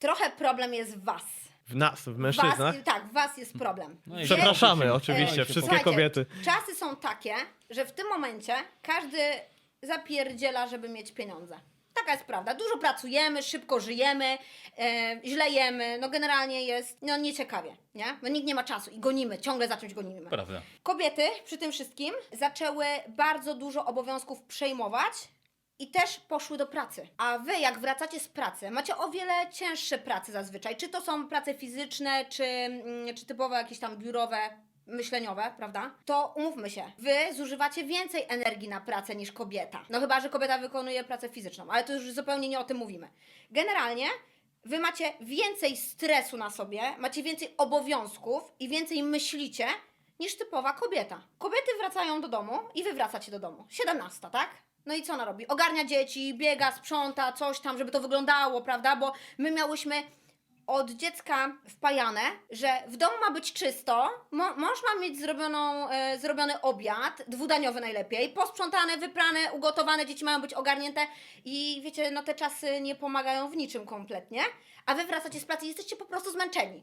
Trochę problem jest w was. W nas, w was mężczyznach. tak, w was jest problem. No i Przepraszamy Ej, oczywiście, wszystkie Słuchajcie, kobiety. Czasy są takie, że w tym momencie każdy zapierdziela, żeby mieć pieniądze. Taka jest prawda. Dużo pracujemy, szybko żyjemy, e, źle jemy, no generalnie jest no nieciekawie, nie? No nikt nie ma czasu i gonimy, ciągle za czymś gonimy. Prawda. Kobiety przy tym wszystkim zaczęły bardzo dużo obowiązków przejmować i też poszły do pracy. A wy, jak wracacie z pracy, macie o wiele cięższe prace zazwyczaj. Czy to są prace fizyczne, czy, mm, czy typowe jakieś tam biurowe, myśleniowe, prawda? To umówmy się, wy zużywacie więcej energii na pracę niż kobieta. No chyba, że kobieta wykonuje pracę fizyczną, ale to już zupełnie nie o tym mówimy. Generalnie Wy macie więcej stresu na sobie, macie więcej obowiązków i więcej myślicie niż typowa kobieta. Kobiety wracają do domu i wy wracacie do domu. 17, tak? No i co ona robi? Ogarnia dzieci, biega, sprząta, coś tam, żeby to wyglądało, prawda? Bo my miałyśmy od dziecka wpajane, że w domu ma być czysto, mąż ma mieć zrobioną, e, zrobiony obiad, dwudaniowy najlepiej, posprzątane, wyprane, ugotowane, dzieci mają być ogarnięte i wiecie, no te czasy nie pomagają w niczym kompletnie, a wy wracacie z pracy i jesteście po prostu zmęczeni.